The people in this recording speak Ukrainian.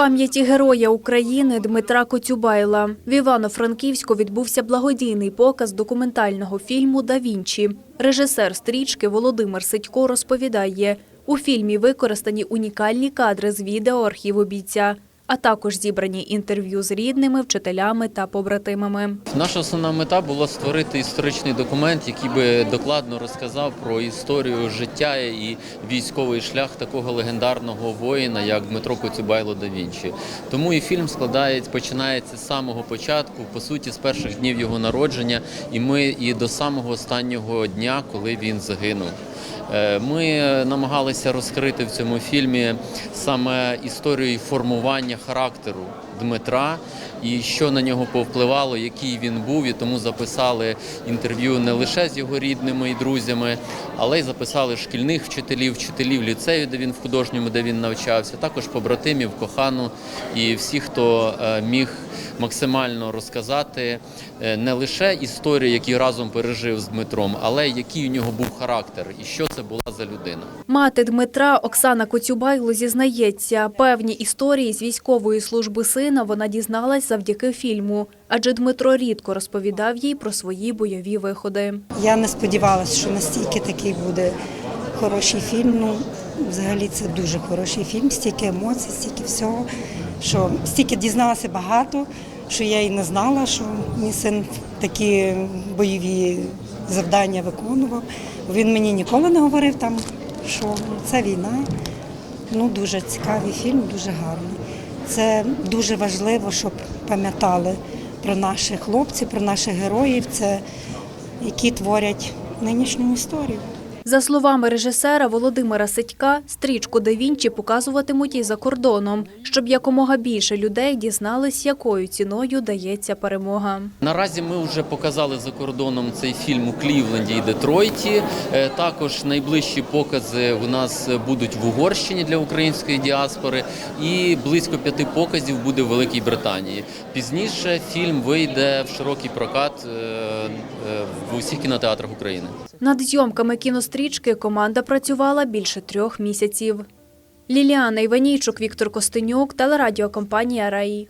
Пам'яті героя України Дмитра Коцюбайла. В Івано-Франківську відбувся благодійний показ документального фільму «Да Вінчі». Режисер стрічки Володимир Сидько розповідає, у фільмі використані унікальні кадри з відеоархіву бійця, а також зібрані інтерв'ю з рідними, вчителями та побратимами. Наша основна мета була створити історичний документ, який би докладно розказав про історію життя і військовий шлях такого легендарного воїна, як Дмитро Коцюбайло да Вінчі. Тому і фільм складається, починається з самого початку, по суті, з перших днів його народження, і ми і до самого останнього дня, коли він загинув. Е, Ми намагалися розкрити в цьому фільмі саме історію формування характеру Дмитра і що на нього повпливало, який він був, і тому записали інтерв'ю не лише з його рідними і друзями, але й записали шкільних вчителів, вчителів ліцею, де він в художньому, де він навчався, також побратимів, кохану і всіх, хто е, міг максимально розказати е, не лише історію, які разом пережив з Дмитром, але який у нього був характер і що це була за людина. Мати Дмитра Оксана Коцюбайло зізнається, певні історії з військової служби сина вона дізналась завдяки фільму, адже Дмитро рідко розповідав їй про свої бойові виходи. Я не сподівалася, що настільки такий буде хороший фільм. Ну, взагалі це дуже хороший фільм, стільки емоцій, стільки всього, що стільки дізналася багато, що я і не знала, що мій син такі бойові завдання виконував. Він мені ніколи не говорив там, що це війна. Ну, дуже цікавий фільм, дуже гарний. Це дуже важливо, щоб пам'ятали про наших хлопців, про наших героїв, це які творять нинішню історію. За словами режисера Володимира Сидька, стрічку «Да Вінчі» показуватимуть і за кордоном, щоб якомога більше людей дізнались, якою ціною дається перемога. Наразі ми вже показали за кордоном цей фільм у Клівленді і Детройті. Е, Також найближчі покази у нас будуть в Угорщині для української діаспори, і близько п'яти показів буде в Великій Британії. Пізніше фільм вийде в широкий прокат е, е, в усіх кінотеатрах України. Над зйомками кінострічки команда працювала більше трьох місяців. Ліліана Іванійчук, Віктор Костенюк, телерадіокомпанія «Раї».